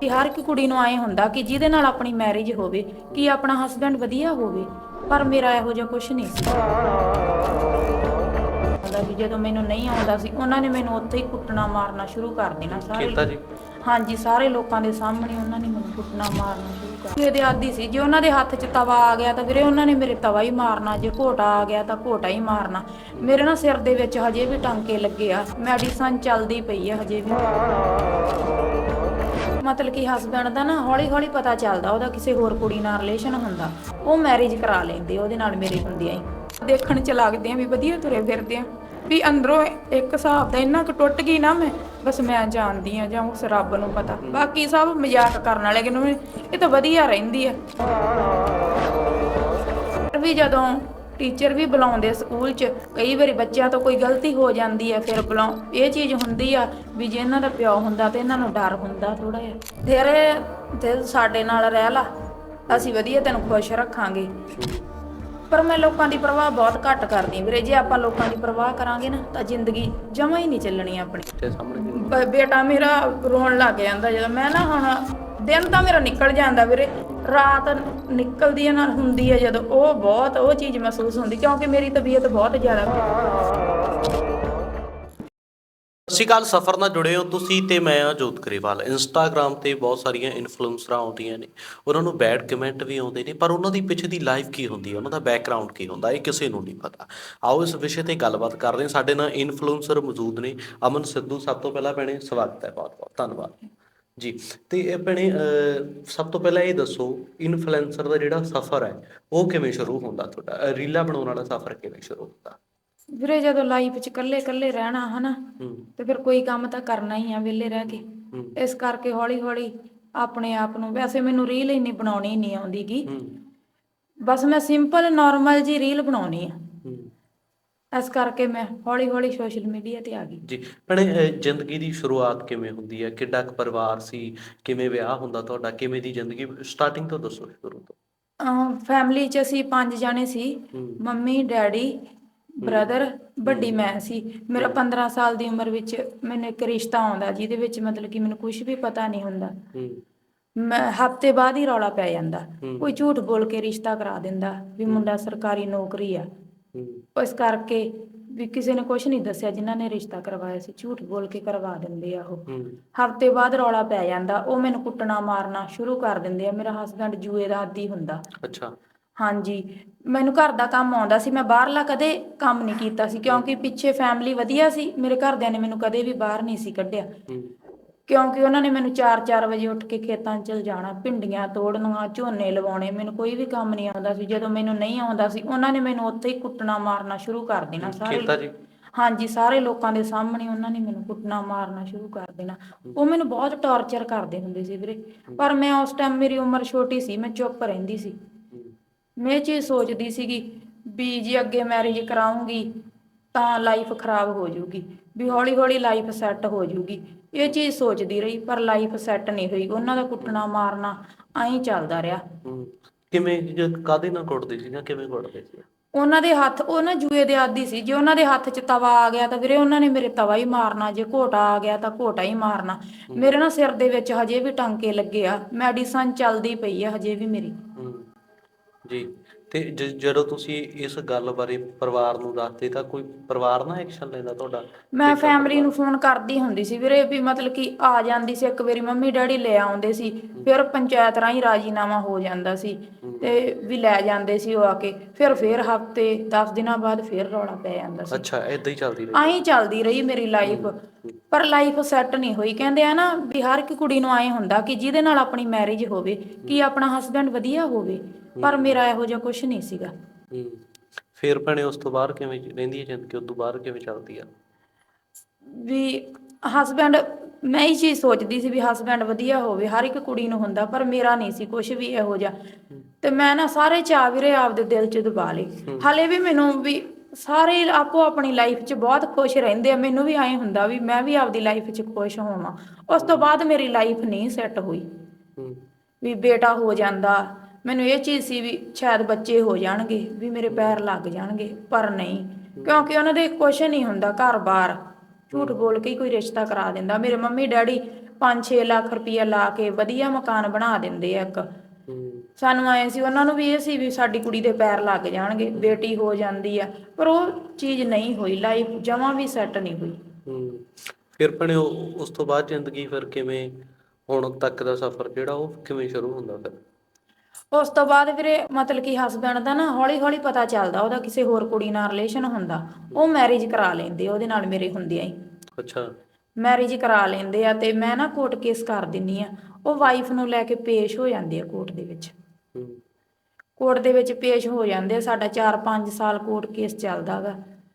ਕਿ ਹਰ ਇੱਕ ਕੁੜੀ ਨੂੰ ਆਏ ਹੁੰਦਾ ਕਿ ਜਿਹਦੇ ਨਾਲ ਆਪਣੀ ਮੈਰਿਜ ਹੋਵੇ ਕਿ ਆਪਣਾ ਹਸਬੰਡ ਵਧੀਆ ਹੋਵੇ ਪਰ ਮੇਰਾ ਇਹੋ ਜਿਹਾ ਕੁਝ ਨਹੀਂ ਸੀ। ਹੁੰਦਾ ਵੀ ਜਦੋਂ ਮੈਨੂੰ ਨਹੀਂ ਆਉਂਦਾ ਸੀ ਉਹਨਾਂ ਨੇ ਮੈਨੂੰ ਉੱਥੇ ਹੀ ਕੁੱਟਣਾ ਮਾਰਨਾ ਸ਼ੁਰੂ ਕਰ ਦੇਣਾ ਸਾਰੇ ਕੀਤਾ ਜੀ? ਹਾਂਜੀ ਸਾਰੇ ਲੋਕਾਂ ਦੇ ਸਾਹਮਣੇ ਉਹਨਾਂ ਨੇ ਮੈਨੂੰ ਕੁੱਟਣਾ ਮਾਰਨਾ ਸ਼ੁਰੂ ਕਰ ਇਹਦੇ ਆਦੀ ਸੀ ਜੇ ਉਹਨਾਂ ਦੇ ਹੱਥ 'ਚ ਤਵਾ ਆ ਗਿਆ ਤਾਂ ਵੀਰੇ ਉਹਨਾਂ ਨੇ ਮੇਰੇ ਤਵਾ ਹੀ ਮਾਰਨਾ ਜੇ ਘੋਟਾ ਆ ਗਿਆ ਤਾਂ ਘੋਟਾ ਹੀ ਮਾਰਨਾ। ਮੇਰੇ ਨਾ ਸਿਰ ਦੇ ਵਿੱਚ ਹਜੇ ਵੀ ਟਾਂਕੇ ਲੱਗੇ ਆ ਮੈਡੀਸਨ ਚੱਲਦੀ ਪਈ ਆ ਹਜੇ ਵੀ। ਮਤਲਬ ਕਿ ਹਸਬੰਡ ਦਾ ਨਾ ਹੌਲੀ ਹੌਲੀ ਪਤਾ ਚੱਲਦਾ, ਉਹਦਾ ਕਿਸੇ ਹੋਰ ਕੁੜੀ ਨਾਲ ਰਿਲੇਸ਼ਨ ਹੁੰਦਾ, ਉਹ ਮੈਰਿਜ ਕਰਾ ਲੈਂਦੇ, ਉਹਦੇ ਨਾਲ ਮੇਰੇ ਹੁੰਦਿਆਂ ਹੀ। ਦੇਖਣ ਚ ਲੱਗਦੇ ਆ ਵੀ ਵਧੀਆ ਤੁਰੇ ਫਿਰਦੇ ਆ। ਵੀ ਅੰਦਰੋਂ ਇੱਕ ਹਿਸਾਬ ਦਾ ਇੰਨਾ ਕੁ ਟੁੱਟ ਗਈ ਨਾ ਮੈਂ, ਬਸ ਮੈਂ ਜਾਣਦੀ ਆ ਜਾਂ ਉਸ ਰੱਬ ਨੂੰ ਪਤਾ। ਬਾਕੀ ਸਭ ਮਜ਼ਾਕ ਕਰਨ ਵਾਲੇ ਕਿ ਨੂੰ ਇਹ ਤਾਂ ਵਧੀਆ ਰਹਿੰਦੀ ਆ। ਵੀ ਜਦੋਂ ਟੀਚਰ ਵੀ ਬੁਲਾਉਂਦੇ ਸਕੂਲ 'ਚ। ਕਈ ਵਾਰੀ ਬੱਚਿਆਂ ਤੋਂ ਕੋਈ ਗਲਤੀ ਹੋ ਜਾਂਦੀ ਹੈ ਫਿਰ ਬੁਲਾਉ ਇਹ ਚੀਜ਼ ਹੁੰਦੀ ਆ ਵੀ ਜੇ ਇਹਨਾਂ ਦਾ ਪਿਓ ਹੁੰਦਾ ਤੇ ਇਹਨਾਂ ਨੂੰ ਡਰ ਹੁੰਦਾ ਥੋੜਾ ਜਿਹਾ। ਤੇਰੇ ਤੇ ਸਾਡੇ ਨਾਲ ਰਹਿ ਲਾ ਅਸੀਂ ਵਧੀਆ ਤੈਨੂੰ ਖੁਸ਼ ਰੱਖਾਂਗੇ। ਪਰ ਮੈਂ ਲੋਕਾਂ ਦੀ ਪਰਵਾਹ ਬਹੁਤ ਘੱਟ ਕਰਦੀ ਵੀਰੇ ਜੇ ਆਪਾਂ ਲੋਕਾਂ ਦੀ ਪਰਵਾਹ ਕਰਾਂਗੇ ਨਾ ਤਾਂ ਜ਼ਿੰਦਗੀ ਜਮਾਂ ਹੀ ਨਹੀਂ ਚੱਲਣੀ ਆਪਣੀ। ਬ- ਬੇਟਾ ਮੇਰਾ ਰੋਣ ਲੱਗ ਜਾਂਦਾ ਜਦੋਂ ਮੈਂ ਨਾ ਹੁਣ ਦਿਨ ਤਾਂ ਮੇਰਾ ਨਿਕਲ ਜਾਂਦਾ ਵੀਰੇ। ਰਾਤ ਨਿਕਲਦੀ ਹੈ ਨਾਲ ਹੁੰਦੀ ਹੈ ਜਦੋਂ ਉਹ ਬਹੁਤ ਉਹ ਚੀਜ਼ ਮਹਿਸੂਸ ਹੁੰਦੀ, ਕਿਉਂਕਿ ਮੇਰੀ ਤਬੀਅਤ ਬਹੁਤ ਜ਼ਿਆਦਾ ਸਤਿ ਸ਼੍ਰੀ ਅਕਾਲ, ਸਫਰ ਨਾਲ ਜੁੜੇ ਹੋ ਤੁਸੀਂ ਤੇ ਮੈਂ ਆ ਜੋਤ ਗਰੇਵਾਲ। ਇੰਸਟਾਗ੍ਰam ਤੇ ਬਹੁਤ ਸਾਰੀਆਂ ਇਨਫਲੂਐਂਸਰਾਂ ਆਉਂਦੀਆਂ ਨੇ। ਉਹਨਾਂ ਨੂੰ ਬੈਡ ਕਮੈਂਟ ਵੀ ਆਉਂਦੇ ਨੇ, ਪਰ ਉਹਨਾਂ ਦੀ ਪਿੱਛੇ ਦੀ ਲਾਈਫ ਕੀ ਹੁੰਦੀ ਹੈ ਉਹਨਾਂ ਦਾ ਬੈਕਗ੍ਰਾਉਂਡ ਕੀ ਹੁੰਦਾ? ਇਹ ਕਿਸੇ ਨੂੰ ਨਹੀਂ ਪਤਾ। ਆਓ ਇਸ ਵਿਸ਼ੇ ਤੇ ਗੱਲਬਾਤ ਕਰਦੇ ਹਾਂ। ਸਾਡੇ ਨਾਲ ਇਨਫਲੂਐਂਸਰ ਮੌਜੂਦ ਨੇ ਅਮਨ ਸਿੱਧੂ। ਸਭ ਤੋਂ ਪਹਿਲਾਂ ਭੈਣੇ ਸਵਾਗਤ ਹੈ ਬਹੁਤ ਬਹੁਤ ਧੰਨਵਾਦ। ਜੀ ਤੇ ਇਹ ਭੈਣੇ ਅਹ, ਸਭ ਤੋਂ ਪਹਿਲਾਂ ਇਹ ਦੱਸੋ ਇਨਫਲੂਐਂਸਰ ਦਾ ਜਿਹੜਾ ਸਫ਼ਰ ਹੈ ਉਹ ਕਿਵੇਂ ਸ਼ੁਰੂ ਹੁੰਦਾ ਤੁਹਾਡਾ? ਰੀਲਾਂ ਬਣਾਉਣ ਵਾਲਾ ਸਫ਼ਰ ਕਿਵੇਂ ਸ਼ੁਰੂ ਹੁੰਦਾ? ਵੀਰੇ ਜਦੋਂ ਲਾਈਫ 'ਚ ਇਕੱਲੇ ਇਕੱਲੇ ਰਹਿਣਾ ਹਨਾ ਹੂੰ। ਤੇ ਫਿਰ ਕੋਈ ਕੰਮ ਤਾਂ ਕਰਨਾ ਹੀ ਆ ਵਿਹਲੇ ਰਹਿ ਕੇ। ਹੂੰ। ਇਸ ਕਰਕੇ ਹੌਲੀ ਹੌਲੀ ਆਪਣੇ ਆਪ ਨੂੰ ਵੈਸੇ ਮੈਨੂੰ ਰੀਲ ਇੰਨੀ ਬਣਾਉਣੀ ਨਹੀਂ ਆਉਂਦੀਗੀ। ਹੂੰ। ਬਸ ਮੈਂ ਸਿੰਪਲ ਨਾਰਮਲ ਜੀ ਰੀਲ ਬਣਾਉਣੀ ਆ। ਇਸ ਕਰਕੇ ਮੈਂ ਹੌਲੀ ਹੌਲੀ ਸੋਸ਼ਲ ਮੀਡੀਆ ਤੇ ਆ ਗਈ। ਜੀ ਭੈਣੇ ਜ਼ਿੰਦਗੀ ਦੀ ਸ਼ੁਰੂਆਤ ਕਿਵੇਂ ਹੁੰਦੀ ਹੈ? ਕਿੱਡਾ ਕੁ ਪਰਿਵਾਰ ਸੀ? ਕਿਵੇਂ ਵਿਆਹ ਹੁੰਦਾ ਤੁਹਾਡਾ? ਕਿਵੇਂ ਦੀ ਜ਼ਿੰਦਗੀ? ਸਟਾਰਟਿੰਗ ਤੋਂ ਦੱਸੋ ਸ਼ੁਰੂ ਤੋਂ। ਫੈਮਿਲੀ 'ਚ ਅਸੀਂ ਪੰਜ ਜਾਣੇ ਸੀ। ਮੰਮੀ ਡੈਡੀ ਬ੍ਰਦਰ ਵੱਡੀ ਮੈਂ ਸੀ। ਮੇਰਾ 15 ਸਾਲ ਦੀ ਉਮਰ ਵਿੱਚ ਮੈਨੂੰ ਇੱਕ ਰਿਸ਼ਤਾ ਆਉਂਦਾ ਜਿਹਦੇ ਵਿੱਚ ਮਤਲਬ ਕਿ ਮੈਨੂੰ ਕੁਝ ਵੀ ਪਤਾ ਨਹੀਂ ਹੁੰਦਾ। ਮੈਂ ਹਫ਼ਤੇ ਬਾਅਦ ਹੀ ਰੌਲਾ ਪੈ ਜਾਂਦਾ। ਕੋਈ ਝੂਠ ਬੋਲ ਕੇ ਰਿਸ਼ਤਾ ਕਰਾ ਦਿੰਦਾ ਵੀ ਮੁੰਡਾ ਸਰਕਾਰੀ ਨੌਕਰੀ ਆ। ਇਸ ਕਰਕੇ ਵੀ ਕਿਸੇ ਨੇ ਕੁਝ ਨਹੀਂ ਦੱਸਿਆ ਜਿਨ੍ਹਾਂ ਨੇ ਰਿਸ਼ਤਾ ਕਰਵਾਇਆ ਸੀ ਝੂਠ ਬੋਲ ਕੇ ਕਰਵਾ ਦਿੰਦੇ ਆ ਉਹ। ਹਫ਼ਤੇ ਬਾਅਦ ਰੌਲਾ ਪੈ ਜਾਂਦਾ ਉਹ ਮੈਨੂੰ ਕੁੱਟਣਾ ਮਾਰਨਾ ਸ਼ੁਰੂ ਕਰ ਦਿੰਦੇ ਆ ਮੇਰਾ ਹਸਬੰਡ ਜੂਏ ਦਾ ਆਦੀ ਹੁੰਦਾ। ਅੱਛਾ। ਹਾਂਜੀ ਮੈਨੂੰ ਘਰ ਦਾ ਕੰਮ ਆਉਂਦਾ ਸੀ ਮੈਂ ਬਾਹਰਲਾ ਕਦੇ ਕੰਮ ਨਹੀਂ ਕੀਤਾ ਸੀ ਕਿਉਂਕਿ ਪਿੱਛੇ ਫੈਮਿਲੀ ਵਧੀਆ ਸੀ ਮੇਰੇ ਘਰਦਿਆਂ ਨੇ ਮੈਨੂੰ ਕਦੇ ਵੀ ਬਾਹਰ ਨਹੀਂ ਸੀ ਕੱਢਿਆ। ਕਿਉਂਕਿ ਉਹਨਾਂ ਨੇ ਮੈਨੂੰ 4-4 ਵਜੇ ਉੱਠ ਕੇ ਖੇਤਾਂ 'ਚ ਚਲ ਜਾਣਾ ਭਿੰਡੀਆਂ ਤੋੜਨੀਆਂ ਝੋਨੇ ਲਵਾਉਣੇ ਮੈਨੂੰ ਕੋਈ ਵੀ ਕੰਮ ਨਹੀਂ ਆਉਂਦਾ ਸੀ ਜਦੋਂ ਮੈਨੂੰ ਨਹੀਂ ਆਉਂਦਾ ਸੀ ਉਹਨਾਂ ਨੇ ਮੈਨੂੰ ਉੱਥੇ ਹੀ ਕੁੱਟਣਾ ਮਾਰਨਾ ਸ਼ੁਰੂ ਕਰ ਦੇਣਾ ਸਾਰੇ ਕੀਤਾ ਜੀ ਹਾਂਜੀ ਸਾਰੇ ਲੋਕਾਂ ਦੇ ਸਾਹਮਣੇ ਉਹਨਾਂ ਨੇ ਮੈਨੂੰ ਕੁੱਟਣਾ ਮਾਰਨਾ ਸ਼ੁਰੂ ਕਰ ਦੇਣਾ। ਉਹ ਮੈਨੂੰ ਬਹੁਤ ਟੌਰਚਰ ਕਰਦੇ ਹੁੰਦੇ ਸੀ ਵੀਰੇ ਪਰ ਮੈਂ ਉਸ ਟਾਈਮ ਮੇਰੀ ਉਮਰ ਛੋਟੀ ਸੀ ਮੈਂ ਚੁੱਪ ਰਹਿੰਦੀ ਸੀ। ਮੈਂ ਇਹ ਚੀਜ਼ ਸੋਚਦੀ ਸੀਗੀ ਵੀ ਜੇ ਅੱਗੇ ਮੈਰਿਜ ਕਰਾਉਂਗੀ ਤਾਂ ਲਾਈਫ ਖਰਾਬ ਹੋ ਜਾਊਗੀ ਵੀ ਹੌਲੀ ਹੌਲੀ ਲਾਈਫ ਸੈੱਟ ਹੋ ਜਾਊਗੀ। ਇਹ ਚੀਜ਼ ਸੋਚਦੀ ਰਹੀ ਪਰ ਲਾਈਫ ਸੈੱਟ ਨਹੀਂ ਹੋਈ। ਉਹਨਾਂ ਦਾ ਕੁੱਟਣਾ ਮਾਰਨਾ ਐਂ ਚੱਲਦਾ ਰਿਹਾ। ਕਿਵੇਂ ਜਦ ਕਾਦੇ ਨਾਲ ਕੁੱਟਦੇ ਸੀ ਜਾਂ ਕਿਵੇਂ ਕੁੱਟਦੇ ਸੀ? ਉਹਨਾਂ ਦੇ ਹੱਥ ਉਹ ਨਾ ਜੂਏ ਦੇ ਆਦੀ ਸੀ। ਜੇ ਉਹਨਾਂ ਦੇ ਹੱਥ 'ਚ ਤਵਾ ਆ ਗਿਆ ਤਾਂ ਵੀਰੇ ਉਹਨਾਂ ਨੇ ਮੇਰੇ ਤਵਾ ਹੀ ਮਾਰਨਾ। ਜੇ ਘੋਟਾ ਆ ਗਿਆ ਤਾਂ ਘੋਟਾ ਹੀ ਮਾਰਨਾ। ਮੇਰੇ ਨਾ ਸਿਰ ਦੇ ਵਿੱਚ ਹਜੇ ਵੀ ਟਾਂਕੇ ਲੱਗੇ ਆ। ਮੈਡੀਸਨ ਚੱਲਦੀ ਪਈ ਆ ਹਜੇ ਵੀ ਮੇਰੀ। ਜੀ। ਤੇ ਜ- ਜਦੋਂ ਤੁਸੀਂ ਇਸ ਗੱਲ ਬਾਰੇ ਪਰਿਵਾਰ ਨੂੰ ਦੱਸਦੇ ਤਾਂ ਕੋਈ ਪਰਿਵਾਰ ਨਾ ਐਕਸ਼ਨ ਲੈਂਦਾ ਤੁਹਾਡਾ? ਮੈਂ ਫੈਮਿਲੀ ਨੂੰ ਫੋਨ ਕਰਦੀ ਹੁੰਦੀ ਸੀ ਵੀਰੇ ਵੀ ਮਤਲਬ ਕਿ ਆ ਜਾਂਦੀ ਸੀ ਇੱਕ ਵਾਰੀ ਮੰਮੀ ਡੈਡੀ ਲੈ ਆਉਂਦੇ ਸੀ ਫਿਰ ਪੰਚਾਇਤ ਰਾਹੀਂ ਰਾਜੀਨਾਮਾ ਹੋ ਜਾਂਦਾ ਸੀ ਤੇ ਵੀ ਲੈ ਜਾਂਦੇ ਸੀ ਉਹ ਆ ਕੇ ਫਿਰ ਫਿਰ ਹਫ਼ਤੇ 10 ਦਿਨਾਂ ਬਾਅਦ ਫਿਰ ਰੌਲਾ ਪੈ ਜਾਂਦਾ ਸੀ। ਅੱਛਾ ਇਦਾਂ ਹੀ ਚੱਲਦੀ ਰਹੀ। ਆਈ ਚੱਲਦੀ ਰਹੀ ਮੇਰੀ ਲਾਈਫ ਪਰ ਲਾਈਫ ਸੈੱਟ ਨਹੀਂ ਹੋਈ। ਕਹਿੰਦੇ ਆ ਨਾ ਵੀ ਹਰ ਇੱਕ ਕੁੜੀ ਨੂੰ ਆਏ ਹੁੰਦਾ ਕਿ ਜਿਹਦੇ ਨਾਲ ਆਪਣੀ ਮੈਰਿਜ ਹੋਵੇ ਕਿ ਆਪਣਾ ਹਸਬੰਡ ਵਧੀਆ ਹੋਵੇ ਪਰ ਮੇਰਾ ਇਹੋ ਜਿਹਾ ਕੁਝ ਨਹੀਂ ਸੀਗਾ। ਫਿਰ ਭੈਣੇ ਉਸ ਤੋਂ ਬਾਅਦ ਕਿਵੇਂ ਰਹਿੰਦੀ ਹੈ ਜ਼ਿੰਦਗੀ? ਉਸ ਤੋਂ ਬਾਅਦ ਕਿਵੇਂ ਚੱਲਦੀ ਆ? ਵੀ ਹਸਬੰਡ ਮੈਂ ਇਹ ਚੀਜ਼ ਸੋਚਦੀ ਸੀ ਵੀ ਹਸਬੰਡ ਵਧੀਆ ਹੋਵੇ ਹਰ ਇੱਕ ਕੁੜੀ ਨੂੰ ਹੁੰਦਾ ਪਰ ਮੇਰਾ ਨਹੀਂ ਸੀ ਕੁਝ ਵੀ ਇਹੋ ਜਿਹਾ। ਤੇ ਮੈਂ ਨਾ ਸਾਰੇ ਚਾਅ ਵੀਰੇ ਆਪਦੇ ਦਿਲ 'ਚ ਦਬਾ ਲਏ। ਹਲੇ ਵੀ ਮੈਨੂੰ ਵੀ ਸਾਰੇ ਆਪੋ ਆਪਣੀ ਲਾਈਫ 'ਚ ਬਹੁਤ ਖੁਸ਼ ਰਹਿੰਦੇ ਆ। ਮੈਨੂੰ ਵੀ ਐਂ ਹੁੰਦਾ ਵੀ ਮੈਂ ਵੀ ਆਪਦੀ ਲਾਈਫ 'ਚ ਖੁਸ਼ ਹੋਵਾਂ। ਉਸ ਤੋਂ ਬਾਅਦ ਮੇਰੀ ਲਾਈਫ ਨਹੀਂ ਸੈੱਟ ਹੋਈ। ਹੂੰ। ਵੀ ਬੇਟਾ ਹੋ ਜਾਂਦਾ। ਮੈਨੂੰ ਇਹ ਚੀਜ਼ ਸੀ ਵੀ ਸ਼ਾਇਦ ਬੱਚੇ ਹੋ ਜਾਣਗੇ ਵੀ ਮੇਰੇ ਪੈਰ ਲੱਗ ਜਾਣਗੇ ਪਰ ਨਹੀਂ। ਕਿਉਂਕਿ ਉਹਨਾਂ ਦੇ ਕੁਛ ਨਹੀਂ ਹੁੰਦਾ ਘਰ-ਬਾਰ ਝੂਠ ਬੋਲ ਕੇ ਕੋਈ ਰਿਸ਼ਤਾ ਕਰਾ ਦਿੰਦਾ। ਮੇਰੇ ਮੰਮੀ ਡੈਡੀ 5-6 ਲੱਖ ਰੁਪਈਆ ਲਾ ਕੇ ਵਧੀਆ ਮਕਾਨ ਬਣਾ ਦਿੰਦੇ ਆ ਇੱਕ। ਸਾਨੂੰ ਆਏ ਸੀ ਉਹਨਾਂ ਨੂੰ ਵੀ ਇਹ ਸੀ ਵੀ ਸਾਡੀ ਕੁੜੀ ਦੇ ਪੈਰ ਲੱਗ ਜਾਣਗੇ ਬੇਟੀ ਹੋ ਜਾਂਦੀ ਆ। ਪਰ ਉਹ ਚੀਜ਼ ਨਹੀਂ ਹੋਈ ਲਾਈਫ ਜਮਾਂ ਵੀ ਸੈੱਟ ਨਹੀਂ ਹੋਈ। ਹੂੰ ਫਿਰ ਭੈਣੇ ਉਸ ਤੋਂ ਬਾਅਦ ਜ਼ਿੰਦਗੀ ਫਿਰ ਕਿਵੇਂ ਹੁਣ ਤੱਕ ਦਾ ਸਫ਼ਰ ਜਿਹੜਾ ਉਹ ਕਿਵੇਂ ਸ਼ੁਰੂ ਹੁੰਦਾ ਫਿਰ? ਉਸ ਤੋਂ ਬਾਅਦ ਵੀਰੇ ਮਤਲਬ ਕਿ ਹਸਬੈਂਡ ਦਾ ਨਾ ਹੌਲੀ ਹੌਲੀ ਪਤਾ ਚੱਲਦਾ ਉਹਦਾ ਕਿਸੇ ਹੋਰ ਕੁੜੀ ਨਾਲ ਰਿਲੇਸ਼ਨ ਹੁੰਦਾ ਉਹ ਮੈਰਿਜ ਕਰਾ ਲੈਂਦੇ ਉਹਦੇ ਨਾਲ ਮੇਰੇ ਹੁੰਦਿਆਂ ਹੀ। ਅੱਛਾ। ਮੈਰਿਜ ਕਰਾ ਲੈਂਦੇ ਆ ਤੇ ਮੈਂ ਨਾ ਕੋਰਟ ਕੇਸ ਕਰ ਦਿੰਨੀ ਆ ਉਹ ਵਾਈਫ ਨੂੰ ਲੈ ਕੇ ਪੇਸ਼ ਹੋ ਜਾਂਦੇ ਆ ਕੋਰਟ ਦੇ ਵਿੱਚ। ਹੂੰ ਕੋਰਟ ਦੇ ਵਿੱਚ ਪੇਸ਼ ਹੋ ਜਾਂਦੇ ਆ ਸਾਡਾ 4-5 ਸਾਲ ਕੋਰਟ ਕੇਸ ਚੱਲਦਾਗਾ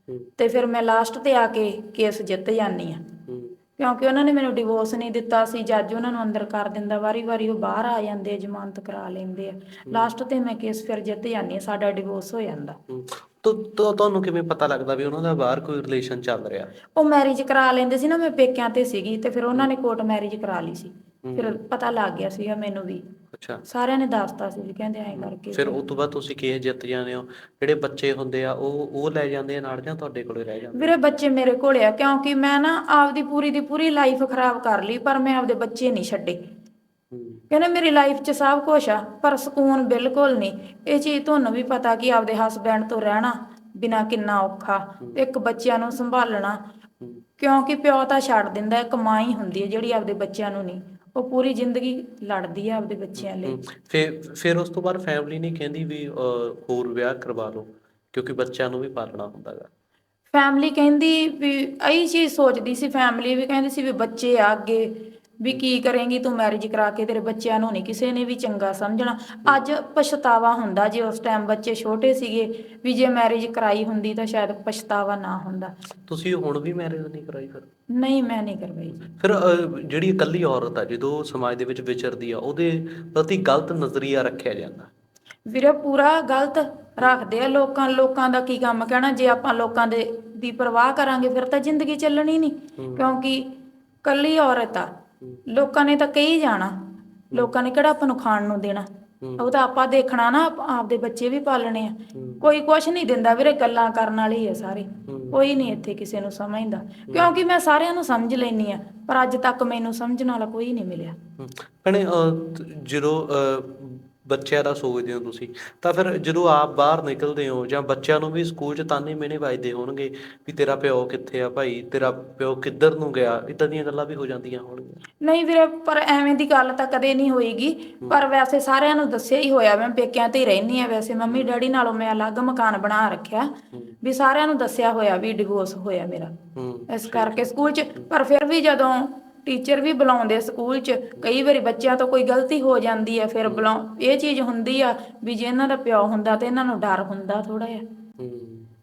ਹੂੰ ਤੇ ਫਿਰ ਮੈਂ ਲਾਸਟ ਤੇ ਆ ਕੇ ਕੇਸ ਜਿੱਤ ਜਾਂਦੀ ਆ। ਹੂੰ ਕਿਉਂਕਿ ਉਹਨਾਂ ਨੇ ਮੈਨੂੰ ਡਿਵੋਰਸ ਨਹੀਂ ਦਿੱਤਾ ਸੀ ਜੱਜ ਉਹਨਾਂ ਨੂੰ ਅੰਦਰ ਕਰ ਦਿੰਦਾ ਵਾਰੀ-ਵਾਰੀ ਉਹ ਬਾਹਰ ਆ ਜਾਂਦੇ ਆ ਜ਼ਮਾਨਤ ਕਰਾ ਲੈਂਦੇ ਆ। ਲਾਸਟ ਤੇ ਮੈਂ ਕੇਸ ਫਿਰ ਜਿੱਤ ਜਾਂਦੀ ਆ ਸਾਡਾ ਡਿਵੋਰਸ ਹੋ ਜਾਂਦਾ। ਹੂੰ ਤੋ ਤੋ- ਤੁਹਾਨੂੰ ਕਿਵੇਂ ਪਤਾ ਲੱਗਦਾ ਵੀ ਉਹਨਾਂ ਦਾ ਬਾਹਰ ਕੋਈ ਰਿਲੇਸ਼ਨ ਚੱਲ ਰਿਹਾ? ਉਹ ਮੈਰਿਜ ਕਰਾ ਲੈਂਦੇ ਸੀ ਨਾ ਮੈਂ ਪੇਕਿਆਂ ਤੇ ਸੀਗੀ ਤੇ ਫਿਰ ਉਹਨਾਂ ਨੇ ਕੋਰਟ ਮੈਰਿਜ ਕਰਾ ਲਈ ਸੀ। ਫਿਰ ਪਤਾ ਲੱਗ ਗਿਆ ਸੀਗਾ ਮੈਨੂੰ ਵੀ। ਅੱਛਾ। ਸਾਰਿਆਂ ਨੇ ਦੱਸਤਾ ਸੀ ਵੀ ਕਹਿੰਦੇ ਐਂ ਕਰਕੇ ਫਿਰ ਉਸ ਤੋਂ ਬਾਅਦ ਤੁਸੀਂ ਕੇਸ ਜਿੱਤ ਜਾਂਦੇ ਹੋ? ਜਿਹੜੇ ਬੱਚੇ ਹੁੰਦੇ ਆ ਉਹ ਉਹ ਲੈ ਜਾਂਦੇ ਆ ਨਾਲ ਜਾਂ ਤੁਹਾਡੇ ਕੋਲੇ ਰਹਿ ਜਾਂਦੇ ਵੀਰੇ ਬੱਚੇ ਮੇਰੇ ਕੋਲ ਆ ਕਿਉਂਕਿ ਮੈਂ ਨਾ ਆਪਦੀ ਪੂਰੀ ਦੀ ਪੂਰੀ ਲਾਈਫ ਖਰਾਬ ਕਰ ਲਈ ਪਰ ਮੈਂ ਆਪਦੇ ਬੱਚੇ ਨਹੀਂ ਛੱਡੇ। ਕਹਿੰਦੇ ਮੇਰੀ ਲਾਈਫ 'ਚ ਸਭ ਕੁਝ ਆ ਪਰ ਸਕੂਨ ਬਿਲਕੁਲ ਨਹੀਂ। ਇਹ ਚੀਜ਼ ਤੁਹਾਨੂੰ ਵੀ ਪਤਾ ਕਿ ਆਪਦੇ ਹਸਬੈਂਡ ਤੋਂ ਰਹਿਣਾ ਬਿਨਾ ਕਿੰਨਾ ਔਖਾ ਤੇ ਇੱਕ ਬੱਚਿਆਂ ਨੂੰ ਸੰਭਾਲਣਾ। ਕਿਉਂਕਿ ਪਿਓ ਤਾਂ ਛੱਡ ਦਿੰਦਾ ਇੱਕ ਮਾਂ ਹੀ ਹੁੰਦੀ ਹੈ ਜਿਹੜੀ ਆਪਦੇ ਬੱਚਿਆਂ ਨੂੰ ਨਹੀਂ। ਉਹ ਪੂਰੀ ਜ਼ਿੰਦਗੀ ਲੜਦੀ ਆ ਆਪਦੇ ਬੱਚਿਆਂ ਲਈ। ਫਿਰ ਫਿਰ ਉਸ ਤੋਂ ਬਾਅਦ ਫੈਮਿਲੀ ਨਹੀਂ ਕਹਿੰਦੀ ਵੀ ਹੋਰ ਵਿਆਹ ਕਰਵਾ ਲਓ ਕਿਉਂਕਿ ਬੱਚਿਆਂ ਨੂੰ ਵੀ ਪਾਲਣਾ ਹੁੰਦਾਗਾ ਫੈਮਿਲੀ ਕਹਿੰਦੀ ਵੀ ਇਹੀ ਚੀਜ਼ ਸੋਚਦੀ ਸੀ ਫੈਮਿਲੀ ਵੀ ਕਹਿੰਦੀ ਸੀ ਵੀ ਬੱਚੇ ਆ ਅੱਗੇ ਵੀ ਕੀ ਕਰੇਂਗੀ ਤੂੰ ਮੈਰਿਜ ਕਰਾ ਕੇ ਤੇਰੇ ਬੱਚਿਆਂ ਨੂੰ ਨਹੀਂ ਕਿਸੇ ਨੇ ਵੀ ਚੰਗਾ ਸਮਝਣਾ। ਅੱਜ ਪਛਤਾਵਾ ਹੁੰਦਾ ਜੇ ਉਸ ਟਾਈਮ ਬੱਚੇ ਛੋਟੇ ਸੀਗੇ ਵੀ ਜੇ ਮੈਰਿਜ ਕਰਾਈ ਹੁੰਦੀ ਤਾਂ ਸ਼ਾਇਦ ਪਛਤਾਵਾ ਨਾ ਹੁੰਦਾ। ਤੁਸੀਂ ਹੁਣ ਵੀ ਮੈਰਿਜ ਨਹੀਂ ਕਰਾਈ ਫਿਰ? ਨਹੀਂ ਮੈਂ ਨਹੀਂ ਕਰਵਾਈ। ਜੀ ਫਿਰ ਅਹ, ਜਿਹੜੀ ਇਕੱਲੀ ਔਰਤ ਆ ਜਦੋਂ ਸਮਾਜ ਦੇ ਵਿੱਚ ਵਿਚਰਦੀ ਆ ਉਹਦੇ ਪ੍ਰਤੀ ਗਲਤ ਨਜ਼ਰੀਆ ਰੱਖਿਆ ਜਾਂਦਾ। ਵੀਰੇ ਪੂਰਾ ਗਲਤ ਰੱਖਦੇ ਆ ਲੋਕਾਂ ਲੋਕਾਂ ਦਾ ਕੀ ਕੰਮ ਕਹਿਣਾ? ਜੇ ਆਪਾਂ ਲੋਕਾਂ ਦੇ ਦੀ ਪਰਵਾਹ ਕਰਾਂਗੇ ਫਿਰ ਤਾਂ ਜ਼ਿੰਦਗੀ ਚੱਲਣੀ ਨਹੀਂ। ਕਿਉਂਕਿ ਕੱਲੀ ਔਰਤ ਆ ਲੋਕਾਂ ਨੇ ਤਾਂ ਕਹੀ ਜਾਣਾ ਲੋਕਾਂ ਨੇ ਕਿਹੜਾ ਆਪਾਂ ਨੂੰ ਖਾਣ ਨੂੰ ਦੇਣਾ। ਉਹ ਤਾਂ ਆਪਾਂ ਦੇਖਣਾ ਨਾ ਆਪ- ਆਪਦੇ ਬੱਚੇ ਵੀ ਪਾਲਣੇ ਆ। ਕੋਈ ਕੁਛ ਨਹੀਂ ਦਿੰਦਾ ਵੀਰੇ ਗੱਲਾਂ ਕਰਨ ਵਾਲੇ ਹੀ ਆ ਸਾਰੇ। ਕੋਈ ਨਹੀਂ ਇੱਥੇ ਕਿਸੇ ਨੂੰ ਸਮਝਦਾ। ਕਿਉਂਕਿ ਮੈਂ ਸਾਰਿਆਂ ਨੂੰ ਸਮਝ ਲੈਨੀ ਆ ਪਰ ਅੱਜ ਤੱਕ ਮੈਨੂੰ ਸਮਝਣ ਵਾਲਾ ਕੋਈ ਨਹੀਂ ਮਿਲਿਆ। ਭੈਣੇ ਅਹ, ਤ- ਜਦੋਂ ਅਹ, ਬੱਚਿਆਂ ਦਾ ਸੋਚਦੇ ਹੋ ਤੁਸੀਂ? ਤਾਂ ਫਿਰ ਜਦੋਂ ਆਪ ਬਾਹਰ ਨਿਕਲਦੇ ਹੋ ਜਾਂ ਬੱਚਿਆਂ ਨੂੰ ਵੀ ਸਕੂਲ 'ਚ ਤਾਨੇ ਮਿਹਣੇ ਵੱਜਦੇ ਹੋਣਗੇ ਵੀ ਤੇਰਾ ਪਿਓ ਕਿੱਥੇ ਆ ਭਾਈ ਤੇਰਾ ਪਿਓ ਕਿੱਧਰ ਨੂੰ ਗਿਆ ਇਦਾਂ ਦੀਆਂ ਗੱਲਾਂ ਵੀ ਹੋ ਜਾਂਦੀਆਂ ਹੋਣਗੀਆਂ। ਨਹੀਂ ਵੀਰੇ ਪਰ ਐਵੇਂ ਦੀ ਗੱਲ ਤਾਂ ਕਦੇ ਨਹੀਂ ਹੋਏਗੀ। ਪਰ ਵੈਸੇ ਸਾਰਿਆਂ ਨੂੰ ਦੱਸਿਆ ਹੀ ਹੋਇਆ ਮੈਂ ਪੇਕਿਆਂ ਤੇ ਹੀ ਰਹਿਨੀ ਆ ਵੈਸੇ। ਮੰਮੀ ਡੈਡੀ ਨਾਲੋਂ ਮੈਂ ਅਲੱਗ ਮਕਾਨ ਬਣਾ ਰੱਖਿਆ। ਵੀ ਸਾਰਿਆਂ ਨੂੰ ਦੱਸਿਆ ਹੋਇਆ ਵੀ ਡਿਵੋਰਸ ਹੋਇਆ ਮੇਰਾ। ਹੂੰ ਇਸ ਕਰਕੇ ਸਕੂਲ 'ਚ ਪਰ ਫਿਰ ਵੀ ਜਦੋਂ ਟੀਚਰ ਵੀ ਬੁਲਾਉਂਦੇ ਸਕੂਲ 'ਚ। ਕਈ ਵਾਰੀ ਬੱਚਿਆਂ ਤੋਂ ਕੋਈ ਗਲਤੀ ਹੋ ਜਾਂਦੀ ਹੈ ਫਿਰ ਬੁਲਾ ਇਹ ਚੀਜ਼ ਹੁੰਦੀ ਆ ਵੀ ਜੇ ਇਹਨਾਂ ਦਾ ਪਿਓ ਹੁੰਦਾ ਤੇ ਇਹਨਾਂ ਨੂੰ ਡਰ ਹੁੰਦਾ ਥੋੜਾ ਜਿਹਾ।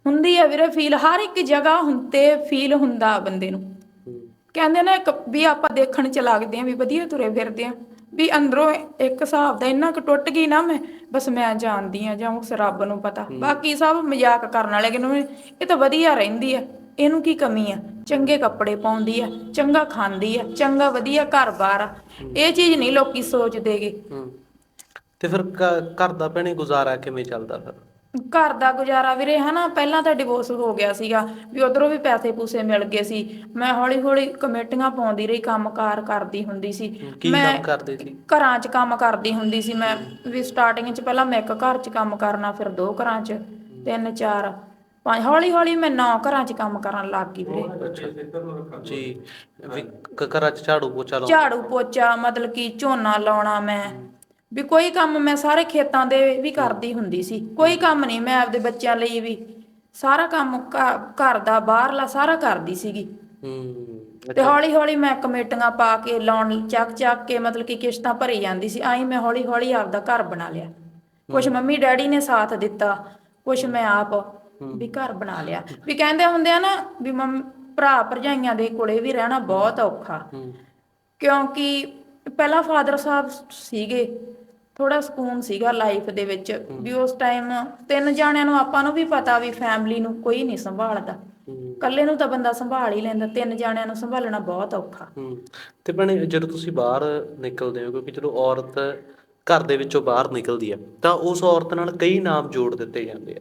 ਹੁੰਦੀ ਆ ਵੀਰੇ ਫੀਲ ਹਰ ਇੱਕ ਜਗ੍ਹਾ ਹੁੰਦੇ ਫੀਲ ਹੁੰਦਾ ਬੰਦੇ ਨੂੰ। ਕਹਿੰਦੇ ਨੇ ਵੀ ਆਪਾਂ ਦੇਖਣ ਚ ਲੱਗਦੇ ਆਂ ਵੀ ਵਧੀਆ ਤੁਰੇ ਫਿਰਦੇ ਆਂ। ਵੀ ਅੰਦਰੋਂ ਇੱਕ ਹਿਸਾਬ ਦਾ ਇੰਨਾ ਕੁ ਟੁੱਟ ਗਈ ਨਾ ਮੈਂ ਬਸ ਮੈਂ ਜਾਣਦੀ ਆ ਜਾਂ ਉਸ ਰੱਬ ਨੂੰ ਪਤਾ। ਬਾਕੀ ਸਭ ਮਜ਼ਾਕ ਕਰਨ ਵਾਲੇ ਕਿ ਇਹ ਤਾਂ ਵਧੀਆ ਰਹਿੰਦੀ ਆ। ਇਹਨੂੰ ਕੀ ਕਮੀ ਆ? ਚੰਗੇ ਕੱਪੜੇ ਪਾਉਂਦੀ ਆ ਚੰਗਾ ਖਾਂਦੀ ਆ ਚੰਗਾ ਵਧੀਆ ਘਰ-ਬਾਰ ਆ। ਇਹ ਚੀਜ਼ ਨਹੀਂ ਲੋਕੀ ਸੋਚਦੇਗੇ। ਹੂੰ। ਤੇ ਫਿਰ ਘ- ਘਰ ਦਾ ਭੈਣੇ ਗੁਜ਼ਾਰਾ ਕਿਵੇਂ ਚੱਲਦਾ ਫਿਰ? ਘਰ ਦਾ ਗੁਜ਼ਾਰਾ ਵੀਰੇ ਹਨਾ ਪਹਿਲਾਂ ਤਾਂ ਡਿਵੋਰਸ ਹੋ ਗਿਆ ਸੀਗਾ ਵੀ ਉਧਰੋਂ ਵੀ ਪੈਸੇ ਪੂਸੇ ਮਿਲ ਗਏ ਸੀ। ਮੈਂ ਹੌਲੀ ਹੌਲੀ ਕਮੇਟੀਆਂ ਪਾਉਂਦੀ ਰਹੀ ਕੰਮਕਾਰ ਕਰਦੀ ਹੁੰਦੀ ਸੀ। ਕੀ ਕੰਮ ਕਰਦੇ ਸੀ? ਘਰਾਂ 'ਚ ਕੰਮ ਕਰਦੀ ਹੁੰਦੀ ਸੀ। ਮੈਂ ਵੀ ਸਟਾਰਟਿੰਗ 'ਚ ਪਹਿਲਾਂ ਮੈਂ ਇੱਕ ਘਰ 'ਚ ਕੰਮ ਕਰਨਾ ਫਿਰ ਦੋ ਘਰਾਂ 'ਚ ਤਿੰਨ ਚਾਰ ਪੰਜ ਹੌਲੀ ਹੌਲੀ ਮੈਂ ਨੌ ਘਰਾਂ 'ਚ ਕੰਮ ਕਰਨ ਲੱਗ ਗਈ ਵੀਰੇ। ਜੀ ਵੀ ਘ- ਘਰਾਂ 'ਚ ਝਾੜੂ ਪੋਚਾ ਝਾੜੂ ਪੋਚਾ ਮਤਲਬ ਕਿ ਝੋਨਾ ਲਾਉਣਾ ਮੈਂ। ਵੀ ਕੋਈ ਕੰਮ ਮੈਂ ਸਾਰੇ ਖੇਤਾਂ ਦੇ ਵੀ ਕਰਦੀ ਹੁੰਦੀ ਸੀ। ਕੋਈ ਕੰਮ ਨਹੀਂ ਮੈਂ ਆਪਦੇ ਬੱਚਿਆਂ ਲਈ ਵੀ ਸਾਰਾ ਕੰਮ ਘ- ਘਰ ਦਾ ਬਾਹਰਲਾ ਸਾਰਾ ਕਰਦੀ ਸੀਗੀ। ਹੂੰ ਤੇ ਹੌਲੀ ਹੌਲੀ ਮੈਂ ਕਮੇਟੀਆਂ ਪਾ ਕੇ ਲੋਨ ਚੱਕ ਚੱਕ ਕੇ ਮਤਲਬ ਕਿ ਕਿਸ਼ਤਾਂ ਭਰੀ ਜਾਂਦੀ ਸੀ। ਆਈ ਮੈਂ ਹੌਲੀ ਹੌਲੀ ਆਪਦਾ ਘਰ ਬਣਾ ਲਿਆ। ਕੁਛ ਮੰਮੀ ਡੈਡੀ ਨੇ ਸਾਥ ਦਿੱਤਾ ਕੁਛ ਮੈਂ ਆਪ ਵੀ ਘਰ ਬਣਾ ਲਿਆ। ਵੀ ਕਹਿੰਦੇ ਹੁੰਦੇ ਆ ਨਾ ਵੀ ਮੰਮ ਭਰਾ ਭਰਜਾਈਆਂ ਦੇ ਕੋਲੇ ਵੀ ਰਹਿਣਾ ਬਹੁਤ ਔਖਾ। ਕਿਉਂਕਿ ਪਹਿਲਾਂ ਫਾਦਰ ਸਾਹਿਬ ਸੀਗੇ ਥੋੜਾ ਸਕੂਨ ਸੀਗਾ ਲਾਈਫ ਦੇ ਵਿੱਚ ਵੀ ਉਸ ਟਾਈਮ ਤਿੰਨ ਜਾਣਿਆਂ ਨੂੰ ਆਪਾਂ ਨੂੰ ਵੀ ਪਤਾ ਵੀ ਫੈਮਿਲੀ ਨੂੰ ਕੋਈ ਨਹੀਂ ਸੰਭਾਲਦਾ। ਹੂੰ। ਇਕੱਲੇ ਨੂੰ ਤਾਂ ਬੰਦਾ ਸੰਭਾਲ ਹੀ ਲੈਂਦਾ ਤਿੰਨ ਜਾਣਿਆਂ ਨੂੰ ਸੰਭਾਲਣਾ ਬਹੁਤ ਔਖਾ। ਤੇ ਭੈਣੇ ਜਦੋਂ ਤੁਸੀਂ ਬਾਹਰ ਨਿਕਲਦੇ ਹੋ ਕਿਉਂਕਿ ਜਦੋਂ ਔਰਤ ਘਰ ਦੇ ਵਿੱਚੋਂ ਬਾਹਰ ਨਿਕਲਦੀ ਹੈ ਤਾਂ ਉਸ ਔਰਤ ਨਾਲ ਕਈ ਨਾਮ ਜੋੜ ਦਿੱਤੇ ਜਾਂਦੇ ਆ।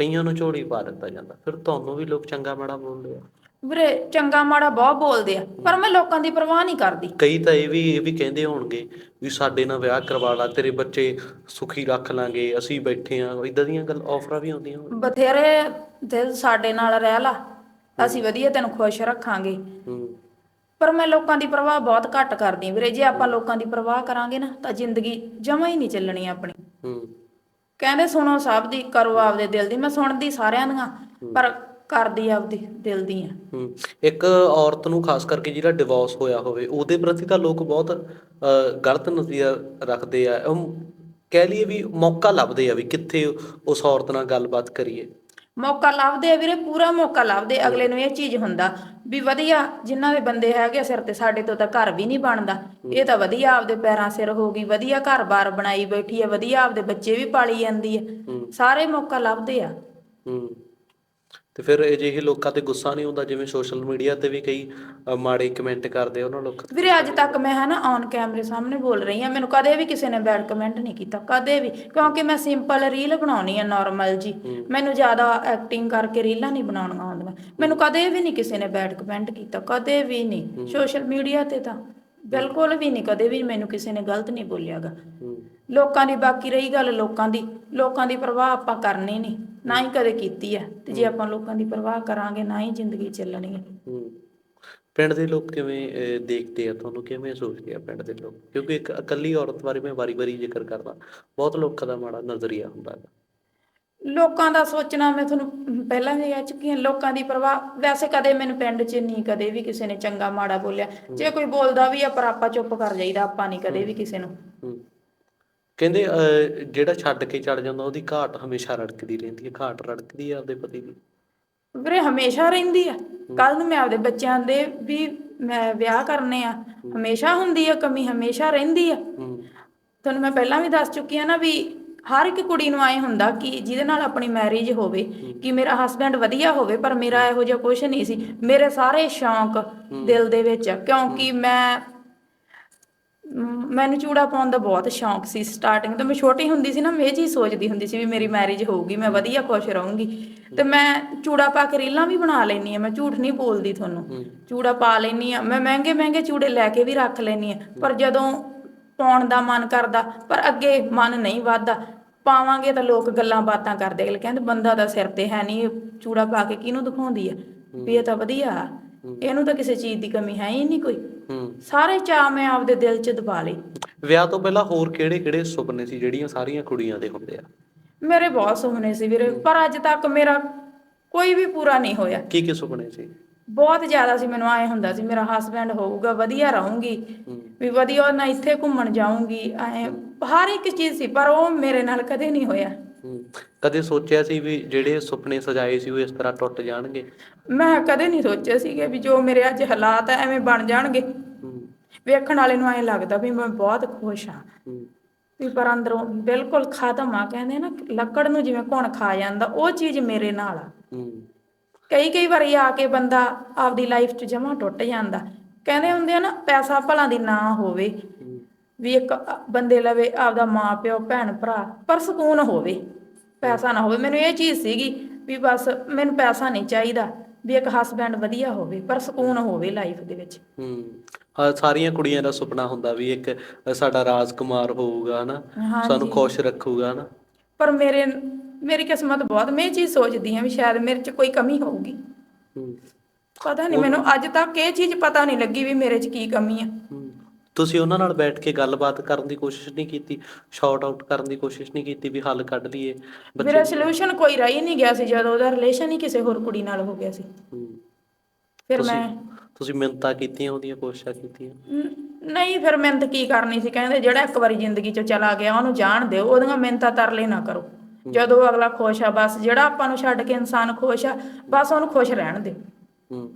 ਕਈਆਂ ਨੂੰ ਝੋਲੀ ਪਾ ਦਿੱਤਾ ਜਾਂਦਾ ਫਿਰ ਤੁਹਾਨੂੰ ਵੀ ਲੋਕ ਚੰਗਾ ਮਾੜਾ ਬੋਲਦੇ ਆ। ਵੀਰੇ ਚੰਗਾ ਮਾੜਾ ਬਹੁਤ ਬੋਲਦੇ ਆ ਪਰ ਮੈਂ ਲੋਕਾਂ ਦੀ ਪਰਵਾਹ ਨਹੀਂ ਕਰਦੀ। ਕਈ ਤਾਂ ਇਹ ਵੀ ਇਹ ਵੀ ਕਹਿੰਦੇ ਹੋਣਗੇ ਵੀ ਸਾਡੇ ਨਾਲ ਵਿਆਹ ਕਰਵਾ ਲਾ ਤੇਰੇ ਬੱਚੇ ਸੁਖੀ ਰੱਖ ਲਾਂਗੇ ਅਸੀਂ ਬੈਠੇ ਆ ਇਦਾਂ ਦੀਆਂ ਗੱਲ ਆਫਰਾਂ ਵੀ ਆਉਂਦੀਆਂ ਹੋਣ ਬਥੇਰੇ ਦਿਲ ਸਾਡੇ ਨਾਲ ਰਹਿ ਲਾ ਅਸੀਂ ਵਧੀਆ ਤੈਨੂੰ ਖੁਸ਼ ਰੱਖਾਂਗੇ। ਹੂੰ। ਪਰ ਮੈਂ ਲੋਕਾਂ ਦੀ ਪਰਵਾਹ ਬਹੁਤ ਘੱਟ ਕਰਦੀ ਵੀਰੇ ਜੇ ਆਪਾਂ ਲੋਕਾਂ ਦੀ ਪਰਵਾਹ ਕਰਾਂਗੇ ਨਾ ਤਾਂ ਜ਼ਿੰਦਗੀ ਜਮਾਂ ਹੀ ਨਹੀਂ ਚੱਲਣੀ ਆਪਣੀ। ਹੂੰ। ਕਹਿੰਦੇ ਸੁਣੋ ਸਭ ਦੀ ਕਰੋ ਆਪਦੇ ਦਿਲ ਦੀ। ਮੈਂ ਸੁਣਦੀ ਸਾਰਿਆਂ ਦੀਆਂ ਪਰ ਕਰਦੀ ਆਪਦੀ ਦਿਲ ਦੀ ਆ। ਹੂੰ। ਇੱਕ ਔਰਤ ਨੂੰ ਖਾਸ ਕਰਕੇ ਜਿਹੜਾ ਡਿਵੋਰਸ ਹੋਇਆ ਹੋਵੇ ਉਹਦੇ ਪ੍ਰਤੀ ਤਾਂ ਲੋਕ ਬਹੁਤ ਅਹ, ਗਲਤ ਨਜ਼ਰੀਆ ਰੱਖਦੇ ਆ। ਉਹ ਕਹਿ ਲਈਏ ਵੀ ਮੌਕਾ ਲੱਭਦੇ ਆ ਵੀ ਕਿੱਥੇ ਉਸ ਔਰਤ ਨਾਲ ਗੱਲਬਾਤ ਕਰੀਏ। ਮੌਕਾ ਲੱਭਦੇ ਆ ਵੀਰੇ ਪੂਰਾ ਮੌਕਾ ਲੱਭਦੇ ਅਗਲੇ ਨੂੰ ਇਹ ਚੀਜ਼ ਹੁੰਦਾ ਵੀ ਵਧੀਆ ਜਿਨ੍ਹਾਂ ਦੇ ਬੰਦੇ ਹੈਗੇ ਸਿਰ ਤੇ ਸਾਡੇ ਤੋਂ ਤਾਂ ਘਰ ਵੀ ਨਹੀਂ ਬਣਦਾ। ਇਹ ਤਾਂ ਵਧੀਆ ਆਪਦੇ ਪੈਰਾਂ ਸਿਰ ਹੋ ਗਈ ਵਧੀਆ ਘਰ-ਬਾਰ ਬਣਾਈ ਬੈਠੀ ਹੈ ਵਧੀਆ ਆਪਦੇ ਬੱਚੇ ਵੀ ਪਾਲੀ ਜਾਂਦੀ ਹੈ ਹੂੰ। ਸਾਰੇ ਮੌਕਾ ਲੱਭਦੇ ਆ। ਹੂੰ। ਤੇ ਫਿਰ ਅਜਿਹੇ ਲੋਕਾਂ ਤੇ ਗੁੱਸਾ ਨਹੀਂ ਹੁੰਦਾ ਜਿਵੇਂ ਸੋਸ਼ਲ ਮੀਡੀਆ ਤੇ ਵੀ ਕਈ ਮਾੜੇ ਕਮੈਂਟ ਕਰਦੇ ਆ ਉਹਨਾਂ ਲੋਕਾਂ। ਤੇ ਵੀਰੇ ਅੱਜ ਤੱਕ ਮੈਂ ਹਨਾ ਔਨ ਕੈਮਰੇ ਸਾਹਮਣੇ ਬੋਲ ਰਹੀ ਹਾਂ ਮੈਨੂੰ ਕਦੇ ਵੀ ਕਿਸੇ ਨੇ ਬੈਡ ਕਮੈਂਟ ਨਹੀਂ ਕੀਤਾ ਕਦੇ ਵੀ ਕਿਉਂਕਿ ਮੈਂ ਸਿੰਪਲ ਰੀਲ ਬਣਾਉਣੀ ਆ ਨਾਰਮਲ ਜੀ। ਮੈਨੂੰ ਜ਼ਿਆਦਾ ਐਕਟਿੰਗ ਕਰਕੇ ਰੀਲਾਂ ਨਹੀਂ ਬਣਾਉਣੀਆਂ ਆਉਂਦੀਆਂ। ਮੈਨੂੰ ਕਦੇ ਵੀ ਨਹੀਂ ਕਿਸੇ ਨੇ ਬੈਡ ਕਮੈਂਟ ਕੀਤਾ ਕਦੇ ਵੀ ਨਹੀਂ। ਸੋਸ਼ਲ ਮੀਡੀਆ ਤੇ ਤਾਂ ਬਿਲਕੁਲ ਵੀ ਨਹੀਂ ਕਦੇ ਵੀ ਮੈਨੂੰ ਕਿਸੇ ਨੇ ਗਲਤ ਨਹੀਂ ਬੋਲਿਆਗਾ। ਹੂੰ। ਲੋਕਾਂ ਦੀ ਬਾਕੀ ਰਹੀ ਗੱਲ ਲੋਕਾਂ ਦੀ ਲੋਕਾਂ ਦੀ ਪਰਵਾਹ ਆਪਾਂ ਕਰਨੀ ਨਹੀਂ। ਨਾ ਹੀ ਕਦੇ ਕੀਤੀ ਹੈ ਤੇ ਜੇ ਆਪਾਂ ਲੋਕਾਂ ਦੀ ਪਰਵਾਹ ਕਰਾਂਗੇ ਨਾ ਹੀ ਜ਼ਿੰਦਗੀ ਚੱਲਣੀ ਹੈ ਹੂੰ। ਪਿੰਡ ਦੇ ਲੋਕ ਕਿਵੇਂ ਅਹ, ਦੇਖਦੇ ਆ? ਤੁਹਾਨੂੰ ਕਿਵੇਂ ਸੋਚਦੇ ਆ ਪਿੰਡ ਦੇ ਲੋਕ? ਕਿਉਂਕਿ ਇੱਕ ਇਕੱਲੀ ਔਰਤ ਬਾਰੇ ਮੈਂ ਵਾਰੀ-ਵਾਰੀ ਜ਼ਿਕਰ ਕਰਦਾ ਬਹੁਤ ਲੋਕਾਂ ਦਾ ਮਾੜਾ ਨਜ਼ਰੀਆ ਹੁੰਦਾ ਹੈ ਲੋਕਾਂ ਦਾ ਸੋਚਣਾ ਮੈਂ ਤੁਹਾਨੂੰ ਪਹਿਲਾਂ ਵੀ ਕਹਿ ਚੁੱਕੀ ਹਾਂ ਲੋਕਾਂ ਦੀ ਪਰਵਾਹ ਵੈਸੇ ਕਦੇ ਮੈਨੂੰ ਪਿੰਡ 'ਚ ਨਹੀਂ ਕਦੇ ਵੀ ਕਿਸੇ ਨੇ ਚੰਗਾ ਮਾੜਾ ਬੋਲਿਆ। ਜੇ ਕੋਈ ਬੋਲਦਾ ਵੀ ਆ ਪਰ ਆਪਾਂ ਚੁੱਪ ਕਰ ਜਾਈਦਾ ਆਪਾਂ ਨਹੀਂ ਕਦੇ ਵੀ ਕਿਸੇ ਨੂੰ। ਹੂੰ। ਕਹਿੰਦੇ ਜਿਹੜਾ ਛੱਡ ਕੇ ਚੜ ਜਾਂਦਾ ਉਹਦੀ ਘਾਟ ਹਮੇਸ਼ਾ ਰੜਕਦੀ ਰਹਿੰਦੀ ਹੈ। ਘਾਟ ਰੜਕਦੀ ਹੈ ਆਪਦੇ ਪਤੀ ਦੀ। ਵੀਰੇ ਹਮੇਸ਼ਾ ਰਹਿੰਦੀ ਆ ਕੱਲ ਨੂੰ ਮੈਂ ਆਪਦੇ ਬੱਚਿਆਂ ਦੇ ਵੀ ਮੈਂ ਵਿਆਹ ਕਰਨੇ ਆ ਹਮੇਸ਼ਾ ਹੁੰਦੀ ਆ ਕਮੀ ਹਮੇਸ਼ਾ ਰਹਿੰਦੀ ਆ ਹੂੰ। ਤੁਹਾਨੂੰ ਮੈਂ ਪਹਿਲਾਂ ਵੀ ਦੱਸ ਚੁੱਕੀ ਆ ਨਾ ਵੀ ਹਰ ਇੱਕ ਕੁੜੀ ਨੂੰ ਆਏ ਹੁੰਦਾ ਕਿ ਜਿਹਦੇ ਨਾਲ ਆਪਣੀ ਮੈਰਿਜ ਹੋਵੇ ਕਿ ਮੇਰਾ ਹਸਬੰਡ ਵਧੀਆ ਹੋਵੇ ਪਰ ਮੇਰਾ ਇਹੋ ਜਿਹਾ ਕੁਝ ਨਹੀਂ ਸੀ। ਮੇਰੇ ਸਾਰੇ ਸ਼ੌਂਕ ਦਿਲ ਦੇ ਵਿੱਚ ਕਿਉਂਕਿ ਮੈਂ ਮ, ਮੈਨੂੰ ਚੂੜਾ ਪਾਉਣ ਦਾ ਬਹੁਤ ਸ਼ੌਂਕ ਸੀ ਸਟਾਰਟਿੰਗ ਤੋਂ। ਮੈਂ ਛੋਟੀ ਹੁੰਦੀ ਸੀ ਨਾ ਮੈਂ ਇਹ ਚੀਜ਼ ਸੋਚਦੀ ਹੁੰਦੀ ਸੀ ਵੀ ਮੇਰੀ ਮੈਰਿਜ ਹੋਊਗੀ ਮੈਂ ਵਧੀਆ ਖੁਸ਼ ਰਹੂੰਗੀ। ਤੇ ਮੈਂ ਚੂੜਾ ਪਾ ਕੇ ਰੀਲਾਂ ਵੀ ਬਣਾ ਲੈਣੀ ਆ ਮੈਂ ਝੂਠ ਨਹੀਂ ਬੋਲਦੀ ਤੁਹਾਨੂੰ। ਚੂੜਾ ਪਾ ਲੈਣੀ ਆ ਮੈਂ ਮਹਿੰਗੇ ਮਹਿੰਗੇ ਚੂੜੇ ਲੈ ਕੇ ਵੀ ਰੱਖ ਲੈਣੀ ਆ ਪਰ ਜਦੋਂ ਪਾਉਣ ਦਾ ਮਨ ਕਰਦਾ ਪਰ ਅੱਗੇ ਮਨ ਨਹੀਂ ਵੱਧਦਾ ਪਾਵਾਂਗੇ ਤਾਂ ਲੋਕ ਗੱਲਾਂ ਬਾਤਾਂ ਕਰਦੇ ਅਗਲੇ ਕਹਿੰਦੇ ਬੰਦਾ ਦਾ ਸਿਰ ਤੇ ਹੈ ਨਹੀਂ ਚੂੜਾ ਪਾ ਕੇ ਕਿਹਨੂੰ ਦਿਖਾਉਂਦੀ ਆ ਵੀ ਇਹ ਤਾਂ ਵਧੀਆ। ਇਹਨੂੰ ਤਾਂ ਕਿਸੇ ਚੀਜ਼ ਦੀ ਕਮੀ ਹੈ ਹੀ ਨਹੀਂ ਕੋਈ। ਹੂੰ। ਸਾਰੇ ਚਾਅ ਮੈਂ ਆਪਦੇ ਦਿਲ 'ਚ ਦਬਾ ਲਏ। ਵਿਆਹ ਤੋਂ ਪਹਿਲਾਂ ਹੋਰ ਕਿਹੜੇ-ਕਿਹੜੇ ਸੁਪਨੇ ਸੀ ਜਿਹੜੀਆਂ ਸਾਰੀਆਂ ਕੁੜੀਆਂ ਦੇ ਹੁੰਦੇ ਆ? ਮੇਰੇ ਬਹੁਤ ਸੁਪਨੇ ਸੀ ਵੀਰੇ ਪਰ ਅੱਜ ਤੱਕ ਮੇਰਾ ਕੋਈ ਵੀ ਪੂਰਾ ਨਹੀਂ ਹੋਇਆ। ਕੀ ਕੀ ਸੁਪਨੇ ਸੀ? ਬਹੁਤ ਜ਼ਿਆਦਾ ਸੀ ਮੈਨੂੰ ਆਏ ਹੁੰਦਾ ਸੀ ਮੇਰਾ ਹਸਬੈਂਡ ਹੋਊਗਾ ਵਧੀਆ ਰਹੂੰਗੀ। ਵੀ ਵਧੀਆ ਨਾ ਇੱਥੇ ਘੁੰਮਣ ਜਾਊਂਗੀ ਐ ਹਰ ਇੱਕ ਚੀਜ਼ ਸੀ ਪਰ ਉਹ ਮੇਰੇ ਨਾਲ ਕਦੇ ਨਹੀਂ ਹੋਇਆ। ਕਦੇ ਸੋਚਿਆ ਸੀ ਵੀ ਜਿਹੜੇ ਸੁਪਨੇ ਸਜਾਏ ਸੀ ਉਹ ਇਸ ਤਰ੍ਹਾਂ ਟੁੱਟ ਜਾਣਗੇ? ਮੈਂ ਕਦੇ ਨਹੀਂ ਸੋਚਿਆ ਸੀਗਾ ਵੀ ਜੋ ਮੇਰੇ ਅੱਜ ਹਾਲਾਤ ਐ ਐਵੇਂ ਬਣ ਜਾਣਗੇ। ਵੇਖਣ ਵਾਲੇ ਨੂੰ ਐਂ ਲੱਗਦਾ ਵੀ ਮੈਂ ਬਹੁਤ ਖੁਸ਼ ਹਾਂ। ਵੀ ਪਰ ਅੰਦਰੋਂ ਬਿਲਕੁਲ ਖਤਮ ਆ ਕਹਿੰਦੇ ਨਾ ਲੱਕੜ ਨੂੰ ਜਿਵੇਂ ਘੁਣ ਖਾ ਜਾਂਦਾ ਉਹ ਚੀਜ਼ ਮੇਰੇ ਨਾਲ ਆ। ਕਈ ਕਈ ਵਾਰੀ ਆ ਕੇ ਬੰਦਾ ਆਪਦੀ ਲਾਈਫ 'ਚ ਜਮਾ ਟੁੱਟ ਜਾਂਦਾ। ਕਹਿੰਦੇ ਹੁੰਦੇ ਆ ਨਾ ਪੈਸਾ ਭਲਾ ਦੀ ਨਾ ਹੋਵੇ। ਵੀ ਇੱਕ ਬੰਦੇ ਲਵੇ ਆਪਦਾ ਮਾਂ ਪਿਓ ਭੈਣ ਭਰਾ ਪਰ ਸਕੂਨ ਹੋਵੇ ਪੈਸਾ ਨਾ ਹੋਵੇ। ਮੈਨੂੰ ਇਹ ਚੀਜ਼ ਸੀਗੀ ਵੀ ਬਸ ਮੈਨੂੰ ਪੈਸਾ ਨਹੀਂ ਚਾਹੀਦਾ ਵੀ ਇੱਕ ਹਸਬੈਂਡ ਵਧੀਆ ਹੋਵੇ ਪਰ ਸਕੂਨ ਹੋਵੇ ਲਾਈਫ ਦੇ ਵਿੱਚ। ਹੂੰ ਹਾਂ ਸਾਰੀਆਂ ਕੁੜੀਆਂ ਦਾ ਸੁਪਨਾ ਹੁੰਦਾ ਵੀ ਇੱਕ ਸਾਡਾ ਰਾਜਕੁਮਾਰ ਹੋਊਗਾ ਹਨਾ? ਸਾਨੂੰ ਖੁਸ਼ ਰੱਖੂਗਾ ਹਨਾ? ਪਰ ਮੇਰੇ ਮੇਰੀ ਕਿਸਮਤ ਬਹੁਤ ਮੈਂ ਇਹ ਚੀਜ਼ ਸੋਚਦੀ ਹਾਂ ਵੀ ਸ਼ਾਇਦ ਮੇਰੇ 'ਚ ਕੋਈ ਕਮੀ ਹੋਊਗੀ। ਪਤਾ ਨਹੀਂ ਮੈਨੂੰ ਅੱਜ ਤੱਕ ਇਹ ਚੀਜ਼ ਪਤਾ ਨਹੀਂ ਲੱਗੀ ਵੀ ਮੇਰੇ 'ਚ ਕੀ ਕਮੀ ਆ। ਤੁਸੀਂ ਉਹਨਾਂ ਨਾਲ ਬੈਠ ਕੇ ਗੱਲਬਾਤ ਕਰਨ ਦੀ ਕੋਸ਼ਿਸ਼ ਨਹੀਂ ਕੀਤੀ ਸ਼ਾਰਟ ਆਊਟ ਕਰਨ ਦੀ ਕੋਸ਼ਿਸ਼ ਨਹੀਂ ਕੀਤੀ ਵੀ ਹੱਲ ਕੱਢ ਲਈਏ। ਮੇਰਾ ਸੋਲੂਸ਼ਨ ਕੋਈ ਰਹਿ ਨਹੀਂ ਗਿਆ ਸੀ ਜਦੋਂ ਉਹਦਾ ਰਿਲੇਸ਼ਨ ਹੀ ਕਿਸੇ ਹੋਰ ਕੁੜੀ ਨਾਲ ਹੋ ਗਿਆ ਸੀ। ਫਿਰ ਮੈਂ ਤੁਸੀਂ ਮਿੰਨਤਾਂ ਕੀਤੀਆਂ ਉਹਦੀਆਂ ਕੋਸ਼ਿਸ਼ਾਂ ਕੀਤੀਆਂ? ਨਹੀਂ ਫਿਰ ਮਿਹਨਤ ਕੀ ਕਰਨੀ ਸੀ? ਕਹਿੰਦੇ ਜਿਹੜਾ ਇੱਕ ਵਾਰੀ ਜ਼ਿੰਦਗੀ ਚੋਂ ਚਲਾ ਗਿਆ ਉਹਨੂੰ ਜਾਣ ਦਿਓ ਉਹਦੀਆਂ ਮਿਹਨਤਾਂ ਤਰਲੇ ਨਾ ਕਰੋ। ਜਦੋਂ ਅਗਲਾ ਖੁਸ਼ ਆ ਬਸ ਜਿਹੜਾ ਆਪਾਂ ਨੂੰ ਛੱਡ ਕੇ ਇਨਸਾਨ ਖੁਸ਼ ਆ ਬਸ ਉਹਨੂੰ ਖੁਸ਼ ਰਹਿਣ ਦਿਓ ਹੂੰ।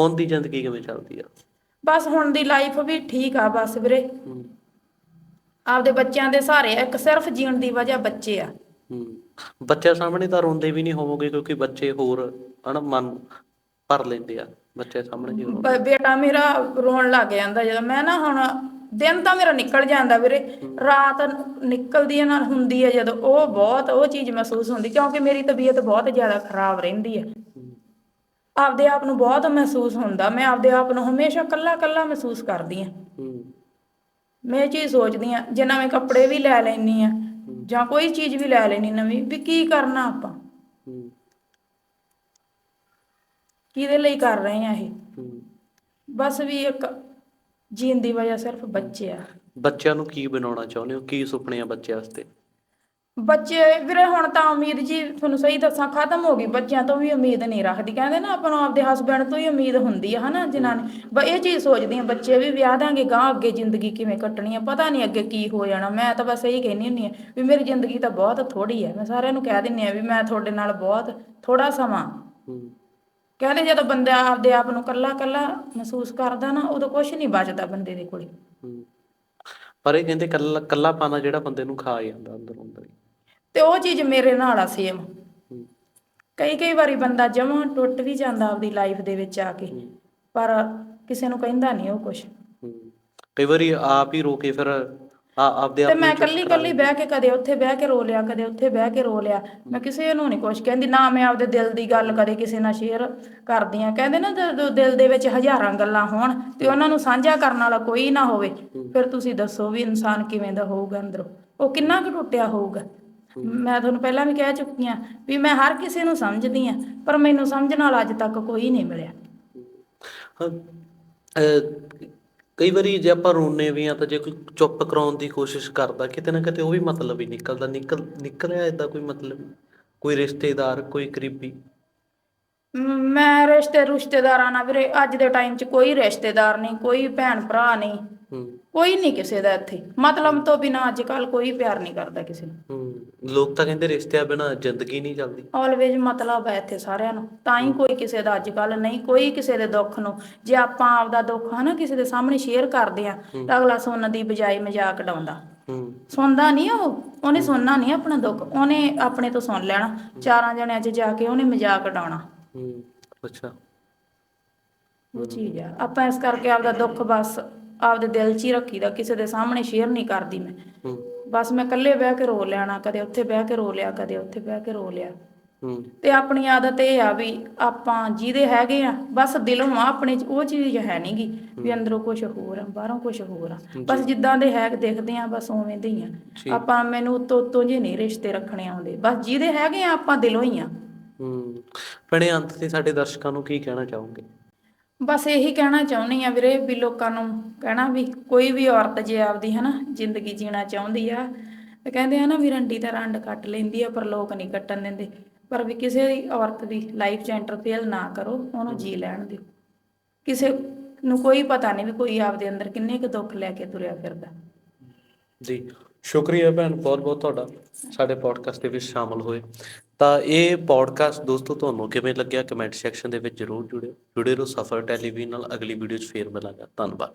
ਹੁਣ ਦੀ ਜ਼ਿੰਦਗੀ ਕਿਵੇਂ ਚੱਲਦੀ ਆ? ਬਸ ਹੁਣ ਦੀ ਲਾਈਫ ਵੀ ਠੀਕ ਆ ਬਸ ਵੀਰੇ। ਹੂੰ। ਆਪਦੇ ਬੱਚਿਆਂ ਦੇ ਸਹਾਰੇ ਇੱਕ ਸਿਰਫ ਜੀਣ ਦੀ ਵਜ੍ਹਾ ਬੱਚੇ ਆ। ਹੂੰ। ਬੱਚਿਆਂ ਸਾਹਮਣੇ ਤਾਂ ਰੋਂਦੇ ਵੀ ਨਹੀਂ ਹੋਵੋਗੇ ਕਿਉਂਕਿ ਬੱਚੇ ਹੋਰ ਹਨਾ ਮਨ ਭਰ ਲੈਂਦੇ ਆ ਬੱਚੇ ਸਾਹਮਣੇ ਜੀ ਬ- ਬੇਟਾ ਮੇਰਾ ਰੋਣ ਲੱਗ ਜਾਂਦਾ ਜਦੋਂ ਮੈਂ ਨਾ ਹੁਣ ਦਿਨ ਤਾਂ ਮੇਰਾ ਨਿਕਲ ਜਾਂਦਾ ਵੀਰੇ। ਰਾਤ ਨਿਕਲਦੀ ਹੈ ਨਾਲ ਹੁੰਦੀ ਹੈ ਜਦੋਂ ਉਹ ਬਹੁਤ ਉਹ ਚੀਜ਼ ਮਹਿਸੂਸ ਹੁੰਦੀ ਕਿਉਂਕਿ ਮੇਰੀ ਤਬੀਅਤ ਬਹੁਤ ਜ਼ਿਆਦਾ ਖਰਾਬ ਰਹਿੰਦੀ ਹੈ ਆਪਦੇ ਆਪ ਨੂੰ ਬਹੁਤ ਮਹਿਸੂਸ ਹੁੰਦਾ ਮੈਂ ਆਪਦੇ ਆਪ ਨੂੰ ਹਮੇਸ਼ਾ ਕੱਲਾ ਕੱਲਾ ਮਹਿਸੂਸ ਕਰਦੀ ਆ ਹੂੰ। ਮੈਂ ਇਹ ਚੀਜ਼ ਸੋਚਦੀ ਆ ਜੇ ਨਵੇਂ ਕੱਪੜੇ ਵੀ ਲੈ ਲੈਣੀ ਆ ਜਾਂ ਕੋਈ ਚੀਜ਼ ਵੀ ਲੈ ਲੈਣੀ ਨਵੀਂ ਵੀ ਕੀ ਕਰਨਾ ਆਪਾਂ? ਹੂੰ। ਕਿਹਦੇ ਲਈ ਕਰ ਰਹੇ ਆ ਇਹ? ਹੂੰ। ਬਸ ਵੀ ਇੱਕ ਜੀਣ ਦੀ ਵਜ੍ਹਾ ਸਿਰਫ ਬੱਚੇ ਆ। ਬੱਚਿਆਂ ਨੂੰ ਕੀ ਬਣਾਉਣਾ ਚਾਹੁੰਦੇ ਹੋ? ਕੀ ਸੁਪਨੇ ਆ ਬੱਚਿਆਂ ਵਾਸਤੇ? ਬੱਚੇ ਵੀਰੇ ਹੁਣ ਤਾਂ ਉਮੀਦ ਜੀ ਤੁਹਾਨੂੰ ਸਹੀ ਦੱਸਾਂ ਖਤਮ ਹੋ ਗਈ। ਬੱਚਿਆਂ ਤੋਂ ਵੀ ਉਮੀਦ ਨਹੀਂ ਰੱਖਦੀ। ਕਹਿੰਦੇ ਨਾ ਆਪਾਂ ਨੂੰ ਆਪਦੇ ਹਸਬੰਡ ਤੋਂ ਹੀ ਉਮੀਦ ਹੁੰਦੀ ਆ ਹਨਾ ਜਿਨ੍ਹਾਂ ਨੇ ਬ ਇਹ ਚੀਜ਼ ਸੋਚਦੀ ਆ ਬੱਚੇ ਵੀ ਵਿਆਹ ਦਾਂਗੇ ਗਾਂ ਅੱਗੇ ਜ਼ਿੰਦਗੀ ਕਿਵੇਂ ਕੱਟਣੀ ਆ ਪਤਾ ਨਹੀਂ ਅੱਗੇ ਕੀ ਹੋ ਜਾਣਾ। ਮੈਂ ਤਾਂ ਬਸ ਇਹੀ ਕਹਿੰਦੀ ਹੁੰਦੀ ਆ ਵੀ ਮੇਰੀ ਜ਼ਿੰਦਗੀ ਤਾਂ ਬਹੁਤ ਥੋੜੀ ਹੈ ਮੈਂ ਸਾਰਿਆਂ ਨੂੰ ਕਹਿ ਦਿੰਦੀ ਆ ਵੀ ਮੈਂ ਤੁਹਾਡੇ ਨਾਲ ਬਹੁਤ ਥੋੜਾ ਸਮਾਂ। ਹੂੰ। ਕਹਿੰਦੇ ਜਦੋਂ ਬੰਦਾ ਆਪਦੇ ਆਪ ਨੂੰ ਕੱਲਾ ਕੱਲਾ ਮਹਿਸੂਸ ਕਰਦਾ ਨਾ ਉਦੋਂ ਕੁਝ ਨਹੀਂ ਬਚਦਾ ਬੰਦੇ ਦੇ ਕੋਲੇ। ਹੂੰ। ਪਰ ਇਹ ਕਹਿੰਦੇ ਕੱਲਾ ਕੱਲਾ ਪਾਣਾ ਜਿਹੜਾ ਬੰਦੇ ਨੂੰ ਖਾ ਜਾਂਦਾ ਅੰਦਰ ਅੰਦਰ ਹੀ। ਤੇ ਉਹ ਚੀਜ਼ ਮੇਰੇ ਨਾਲ ਆ ਸੇਮ ਕਈ ਕਈ ਵਾਰੀ ਬੰਦਾ ਜਮਾਂ ਟੁੱਟ ਵੀ ਜਾਂਦਾ ਆਪਦੀ ਲਾਈਫ ਦੇ ਵਿੱਚ ਆ ਕੇ ਪਰ ਕਿਸੇ ਨੂੰ ਕਹਿੰਦਾ ਨਹੀਂ ਉਹ ਕੁਝ ਕਈ ਵਾਰੀ ਆਪ ਹੀ ਰੋ ਕੇ ਫਿਰ ਆ ਆਪਦੇ ਤੇ ਆਪ ਮੈਂ ਕੱਲੀ ਕੱਲੀ ਬਹਿ ਕੇ ਕਦੇ ਉੱਥੇ ਬਹਿ ਕੇ ਰੋ ਲਿਆ ਕਦੇ ਉੱਥੇ ਬਹਿ ਕੇ ਰੋ ਲਿਆ। ਮੈਂ ਕਿਸੇ ਨੂੰ ਨਹੀਂ ਕੁਝ ਕਹਿੰਦੀ ਨਾ ਮੈਂ ਆਪਦੇ ਦਿਲ ਦੀ ਗੱਲ ਕਦੇ ਕਿਸੇ ਨਾਲ ਸ਼ੇਅਰ ਕਰਦੀ ਆ ਕਹਿੰਦੇ ਨਾ ਜਦੋਂ ਦਿਲ ਦੇ ਵਿੱਚ ਹਜ਼ਾਰਾਂ ਗੱਲਾਂ ਹੋਣ ਤੇ ਉਹਨਾਂ ਨੂੰ ਸਾਂਝਾ ਕਰਨ ਵਾਲਾ ਕੋਈ ਨਾ ਹੋਵੇ ਫਿਰ ਤੁਸੀਂ ਦੱਸੋ ਵੀ ਇਨਸਾਨ ਕਿਵੇਂ ਦਾ ਹੋਊਗਾ ਅੰਦਰੋਂ। ਉਹ ਕਿੰਨਾ ਕੁ ਟੁੱਟਿਆ ਹੋਊਗਾ। ਮੈਂ ਤੁਹਾਨੂੰ ਪਹਿਲਾਂ ਵੀ ਕਹਿ ਚੁੱਕੀ ਆ ਵੀ ਮੈਂ ਹਰ ਕਿਸੇ ਨੂੰ ਸਮਝਦੀ ਆ ਪਰ ਮੈਨੂੰ ਸਮਝਣ ਵਾਲਾ ਅੱਜ ਤੱਕ ਕੋਈ ਨਹੀਂ ਮਿਲਿਆ। ਹਾਂ, ਅਹ, ਕਈ ਵਾਰੀ ਜੇ ਆਪਾਂ ਰੋਨੇ ਵੀ ਆ ਤਾਂ ਜੇ ਕੋਈ ਚੁੱਪ ਕਰਾਉਣ ਦੀ ਕੋਸ਼ਿਸ਼ ਕਰਦਾ ਕਿਤੇ ਨਾ ਕਿਤੇ ਉਹ ਵੀ ਮਤਲਬ ਹੀ ਨਿਕਲਦਾ ਨਿਕਲ ਨਿਕਲਿਆ ਇਦਾਂ ਕੋਈ ਮਤਲਬ ਕੋਈ ਰਿਸ਼ਤੇਦਾਰ ਕੋਈ ਕਰੀਬੀ ਮ- ਮੈਂ ਰਿਸ਼ਤੇ ਰਿਸ਼ਤੇਦਾਰਾਂ ਨਾਲ ਵੀਰੇ ਅੱਜ ਦੇ ਟਾਈਮ 'ਚ ਕੋਈ ਰਿਸ਼ਤੇਦਾਰ ਨਹੀਂ ਕੋਈ ਭੈਣ ਭਰਾ ਨਹੀਂ। ਹੂੰ ਕੋਈ ਨਹੀਂ ਕਿਸੇ ਦਾ ਇੱਥੇ। ਮਤਲਬ ਤੋਂ ਬਿਨਾ ਅੱਜ ਕੱਲ ਕੋਈ ਪਿਆਰ ਨਹੀਂ ਕਰਦਾ ਕਿਸੇ ਨੂੰ। ਹੂੰ ਲੋਕ ਤਾਂ ਕਹਿੰਦੇ ਰਿਸ਼ਤਿਆਂ ਬਿਨਾਂ ਜ਼ਿੰਦਗੀ ਨਹੀਂ ਚੱਲਦੀ। ਆਲਵੇਜ ਮਤਲਬ ਹੈ ਇੱਥੇ ਸਾਰਿਆਂ ਨੂੰ। ਤਾਂ ਹੀ ਕੋਈ ਕਿਸੇ ਦਾ ਅੱਜ ਕੱਲ ਨਹੀਂ ਕੋਈ ਕਿਸੇ ਦੇ ਦੁੱਖ ਨੂੰ। ਜੇ ਆਪਾਂ ਆਪਦਾ ਦੁੱਖ ਹਨਾ ਕਿਸੇ ਦੇ ਸਾਹਮਣੇ ਸ਼ੇਅਰ ਕਰਦੇ ਆ ਤਾਂ ਅਗਲਾ ਸੁਣਨ ਦੀ ਬਜਾਏ ਮਜ਼ਾਕ ਉਡਾਉਂਦਾ। ਹੂੰ। ਸੁਣਦਾ ਨਹੀਂ ਉਹ? ਉਹਨੇ ਸੁਣਨਾ ਨਹੀਂ ਆਪਣਾ ਦੁੱਖ। ਉਹਨੇ ਆਪਣੇ ਤੋਂ ਸੁਣ ਲੈਣਾ। ਚਾਰਾਂ ਜਣਿਆਂ 'ਚ ਜਾ ਕੇ ਉਹਨੇ ਮਜ਼ਾਕ ਉਡਾਉਣਾ। ਹੂੰ ਅੱਛਾ। ਉਹ ਚੀਜ਼ ਆ। ਆਪਾਂ ਇਸ ਕਰਕੇ ਆਪਦਾ ਦੁੱਖ ਬਸ ਆਪਦੇ ਦਿਲ 'ਚ ਹੀ ਰੱਖੀਦਾ ਕਿਸੇ ਦੇ ਸਾਹਮਣੇ ਸ਼ੇਅਰ ਨਹੀਂ ਕਰਦੀ ਮੈਂ। ਹੂੰ। ਬਸ ਮੈਂ ਇਕੱਲੇ ਬਹਿ ਕੇ ਰੋ ਲੈਣਾ ਕਦੇ ਉੱਥੇ ਬਹਿ ਕੇ ਰੋ ਲਿਆ ਕਦੇ ਉੱਥੇ ਬਹਿ ਕੇ ਰੋ ਲਿਆ। ਹੂੰ। ਤੇ ਆਪਣੀ ਆਦਤ ਇਹ ਆ ਵੀ ਆਪਾਂ ਜਿਹਦੇ ਹੈਗੇ ਆ ਬਸ ਦਿਲੋਂ ਆ ਆਪਣੇ 'ਚ ਉਹ ਚੀਜ਼ ਹੈ ਨਹੀਂਗੀ ਵੀ ਅੰਦਰੋਂ ਕੁਝ ਹੋਰ ਆ ਬਾਹਰੋਂ ਕੁਝ ਹੋਰ ਆ। ਬਸ ਜਿੱਦਾਂ ਦੇ ਹੈ ਦੇਖਦੇ ਆ ਬਸ ਉਵੇਂ ਦੇ ਹੀ। ਆ। ਆਪਾਂ ਮੈਨੂੰ ਉਤੋਂ ਉਤੋਂ ਜੇ ਨਹੀਂ ਰਿਸ਼ਤੇ ਰੱਖਣੇ ਆਉਂਦੇ। ਬਸ ਜਿਹਦੇ ਹੈਗੇ ਆ ਆਪਾਂ ਦਿਲੋਂ ਹੀ ਆ। ਹੂੰ। ਭੈਣੇ ਅੰਤ ਤੇ ਸਾਡੇ ਦਰਸ਼ਕਾਂ ਨੂੰ ਕੀ ਕਹਿਣਾ ਚਾਹੋਗੇ? ਬਸ ਇਹੀ ਕਹਿਣਾ ਚਾਹੁੰਦੀ ਆ ਵੀਰੇ ਵੀ ਲੋਕਾਂ ਨੂੰ ਕਹਿਣਾ ਵੀ ਕੋਈ ਵੀ ਔਰਤ ਜੇ ਆਪਦੀ ਹਨਾ ਜ਼ਿੰਦਗੀ ਜੀਣਾ ਚਾਹੁੰਦੀ ਆ, ਤੇ ਕਹਿੰਦੇ ਆ ਨਾ ਵੀ ਰੰਡੀ ਤਾਂ ਰੰਡ ਕੱਟ ਲੈਂਦੀ ਆ ਪਰ ਲੋਕ ਨਹੀਂ ਕੱਟਣ ਦਿੰਦੇ। ਪਰ ਵੀ ਕਿਸੇ ਦੀ ਔਰਤ ਦੀ ਲਾਈਫ 'ਚ ਇੰਟਰਫੇਅਰ ਨਾ ਕਰੋ, ਉਹਨੂੰ ਜੀ ਲੈਣ ਦਿਓ। ਕਿਸੇ ਨੂੰ ਕੋਈ ਪਤਾ ਨਹੀਂ ਵੀ ਕੋਈ ਆਪਦੇ ਅੰਦਰ ਕਿੰਨੇ ਕੁ ਦੁੱਖ ਲੈ ਕੇ ਤੁਰਿਆ ਫਿਰਦਾ। ਜੀ, ਸ਼ੁਕਰੀਆ ਭੈਣ ਬਹੁਤ ਬਹੁਤ ਤੁਹਾਡਾ। ਸਾਡੇ ਪੋਡਕਾਸਟ ਦੇ ਵਿੱਚ ਸ਼ਾਮਲ ਹੋਏ। ਤਾਂ ਇਹ ਪੋਡਕਾਸਟ ਦੋਸਤੋ, ਤੁਹਾਨੂੰ ਕਿਵੇਂ ਲੱਗਿਆ? ਕਮੈਂਟ ਸੈਕਸ਼ਨ ਦੇ ਵਿੱਚ ਜਰੂਰ ਜੁੜਿਓ। ਜੁੜੇ ਰਹੋ ਸਫਰ ਟੈਲੀਵਿਜ਼ਨ ਨਾਲ। ਅਗਲੀ ਵੀਡੀਓ 'ਚ ਫੇਰ ਮਿਲਾਂਗਾ। ਧੰਨਵਾਦ।